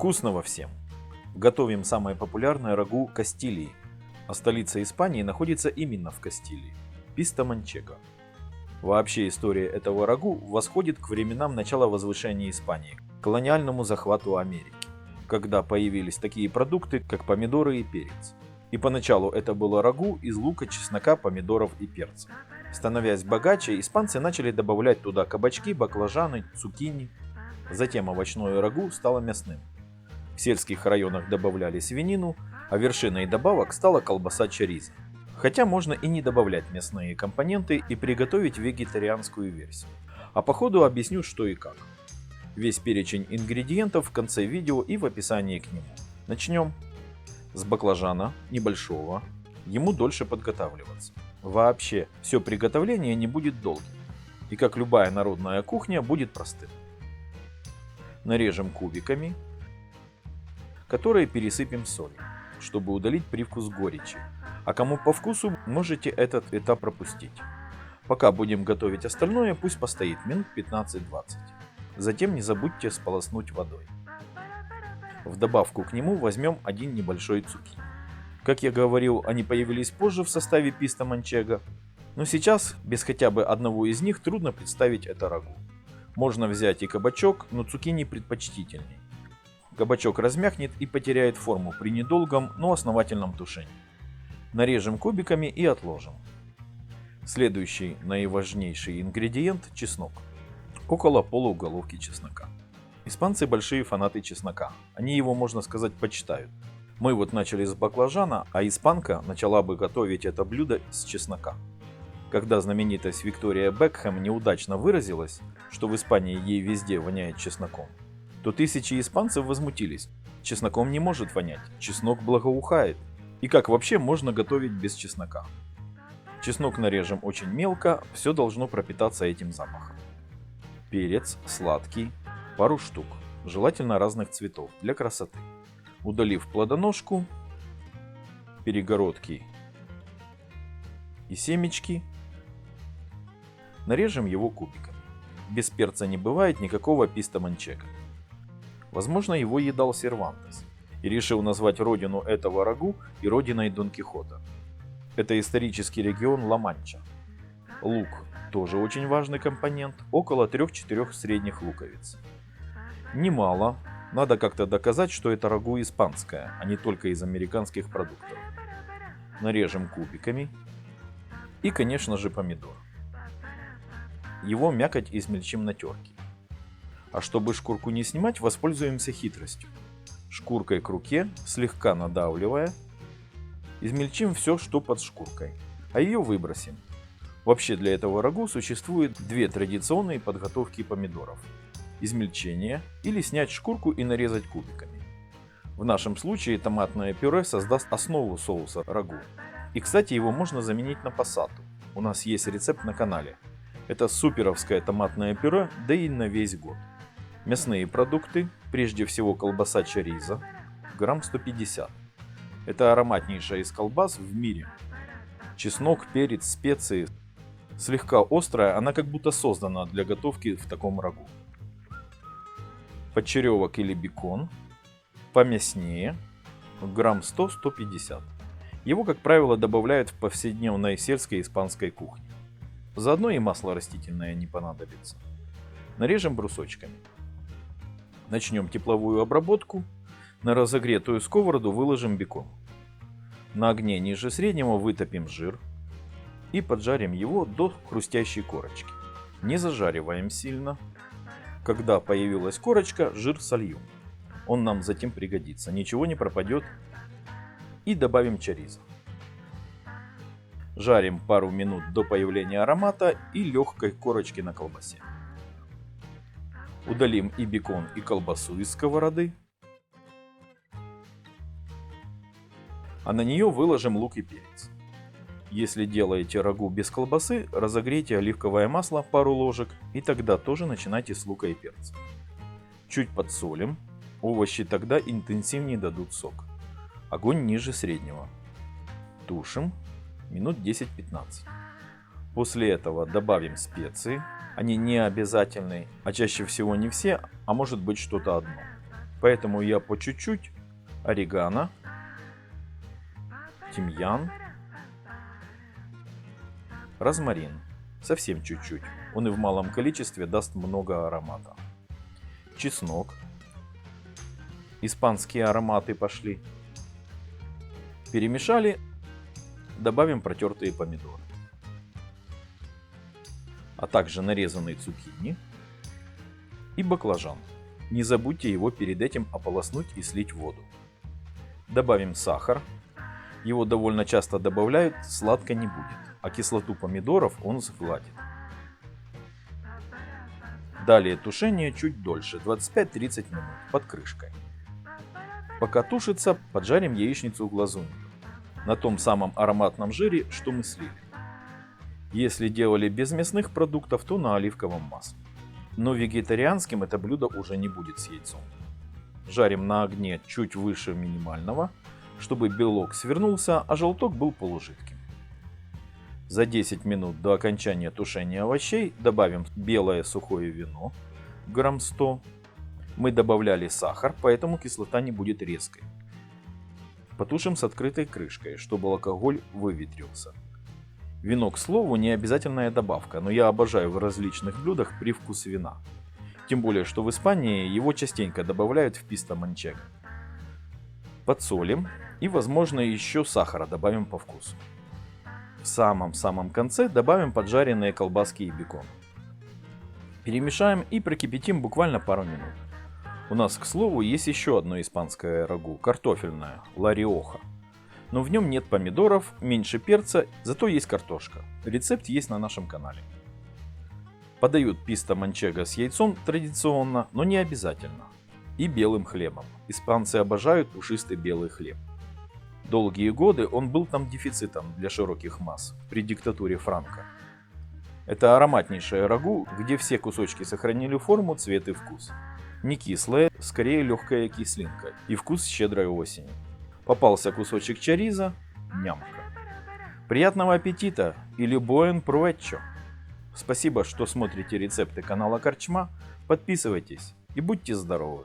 Вкусного всем! Готовим самое популярное рагу Кастилии, а столица Испании находится именно в Кастилии – Писта Манчего. Вообще история этого рагу восходит к временам начала возвышения Испании, колониальному захвату Америки, когда появились такие продукты, как помидоры и перец. И поначалу это было рагу из лука, чеснока, помидоров и перца. Становясь богаче, испанцы начали добавлять туда кабачки, баклажаны, цукини. Затем овощное рагу стало мясным. В сельских районах добавляли свинину, а вершиной добавок стала колбаса чариза. Хотя можно и не добавлять мясные компоненты и приготовить вегетарианскую версию. А по ходу объясню что и как. Весь перечень ингредиентов в конце видео и в описании к нему. Начнем. С баклажана, небольшого, ему дольше подготавливаться. Вообще, все приготовление не будет долгим. И как любая народная кухня, будет простым. Нарежем кубиками которые пересыпем солью, чтобы удалить привкус горечи. А кому по вкусу, можете этот этап пропустить. Пока будем готовить остальное, пусть постоит минут 15-20. Затем не забудьте сполоснуть водой. В добавку к нему возьмем один небольшой цукини. Как я говорил, они появились позже в составе писта манчего, но сейчас без хотя бы одного из них трудно представить это рагу. Можно взять и кабачок, но цукини предпочтительней. Кабачок размякнет и потеряет форму при недолгом, но основательном тушении. Нарежем кубиками и отложим. Следующий наиважнейший ингредиент – чеснок. Около полуголовки чеснока. Испанцы большие фанаты чеснока. Они его, можно сказать, почитают. Мы вот начали с баклажана, а испанка начала бы готовить это блюдо с чеснока. Когда знаменитость Виктория Бекхэм неудачно выразилась, что в Испании ей везде воняет чесноком, то тысячи испанцев возмутились. Чесноком не может вонять, чеснок благоухает. И как вообще можно готовить без чеснока? Чеснок нарежем очень мелко, все должно пропитаться этим запахом. Перец сладкий, пару штук, желательно разных цветов, для красоты. Удалив плодоножку, перегородки и семечки, нарежем его кубиками. Без перца не бывает никакого писта манчека. Возможно, его едал Сервантес и решил назвать родину этого рагу и родиной Дон Кихота. Это исторический регион Ла-Манча. Лук тоже очень важный компонент, около 3-4 средних луковиц. Немало, надо как-то доказать, что это рагу испанское, а не только из американских продуктов. Нарежем кубиками. И, конечно же, помидор. Его мякоть измельчим на терке. А чтобы шкурку не снимать, воспользуемся хитростью. Шкуркой к руке, слегка надавливая, измельчим все, что под шкуркой, а ее выбросим. Вообще для этого рагу существует две традиционные подготовки помидоров. Измельчение или снять шкурку и нарезать кубиками. В нашем случае томатное пюре создаст основу соуса рагу. И кстати его можно заменить на пассату. У нас есть рецепт на канале. Это суперовское томатное пюре, да и на весь год. Мясные продукты, прежде всего колбаса чариза, грамм 150. Это ароматнейшая из колбас в мире. Чеснок, перец, специи. Слегка острая, она как будто создана для готовки в таком рагу. Подчеревок или бекон. Помяснее. Грамм 100-150. Его, как правило, добавляют в повседневной сельской испанской кухне. Заодно и масло растительное не понадобится. Нарежем брусочками. Начнем тепловую обработку. На разогретую сковороду выложим бекон. На огне ниже среднего вытопим жир и поджарим его до хрустящей корочки. Не зажариваем сильно. Когда появилась корочка, жир сольем. Он нам затем пригодится, ничего не пропадет. И добавим чариза. Жарим пару минут до появления аромата и легкой корочки на колбасе. Удалим и бекон, и колбасу из сковороды. А на нее выложим лук и перец. Если делаете рагу без колбасы, разогрейте оливковое масло пару ложек и тогда тоже начинайте с лука и перца. Чуть подсолим, овощи тогда интенсивнее дадут сок. Огонь ниже среднего. Тушим минут 10-15. После этого добавим специи, они не обязательны, а чаще всего не все, а может быть что-то одно. Поэтому я по чуть-чуть орегано, тимьян, розмарин. Совсем чуть-чуть. Он и в малом количестве даст много аромата. Чеснок. Испанские ароматы пошли. Перемешали. Добавим протертые помидоры. А также нарезанные цукини и баклажан. Не забудьте его перед этим ополоснуть и слить воду. Добавим сахар. Его довольно часто добавляют, сладко не будет, а кислоту помидоров он сгладит. Далее тушение чуть дольше, 25-30 минут, под крышкой. Пока тушится, поджарим яичницу в глазунью. На том самом ароматном жире, что мы слили. Если делали без мясных продуктов, то на оливковом масле. Но вегетарианским это блюдо уже не будет с яйцом. Жарим на огне чуть выше минимального, чтобы белок свернулся, а желток был полужидким. За 10 минут до окончания тушения овощей добавим белое сухое вино, грамм 100. Мы добавляли сахар, поэтому кислота не будет резкой. Потушим с открытой крышкой, чтобы алкоголь выветрился. Вино, к слову, не обязательная добавка, но я обожаю в различных блюдах привкус вина. Тем более, что в Испании его частенько добавляют в писто манчего. Подсолим и, возможно, еще сахара добавим по вкусу. В самом-самом конце добавим поджаренные колбаски и бекон. Перемешаем и прокипятим буквально пару минут. У нас, к слову, есть еще одно испанское рагу, картофельное, лариоха но в нем нет помидоров, меньше перца, зато есть картошка. Рецепт есть на нашем канале. Подают писта манчего с яйцом традиционно, но не обязательно. И белым хлебом. Испанцы обожают пушистый белый хлеб. Долгие годы он был там дефицитом для широких масс при диктатуре Франка. Это ароматнейшее рагу, где все кусочки сохранили форму, цвет и вкус. Не кислое, скорее легкая кислинка и вкус щедрой осени. Попался кусочек чариза, нямка. Приятного аппетита или буэн провеччо. Спасибо, что смотрите рецепты канала Корчма. Подписывайтесь и будьте здоровы!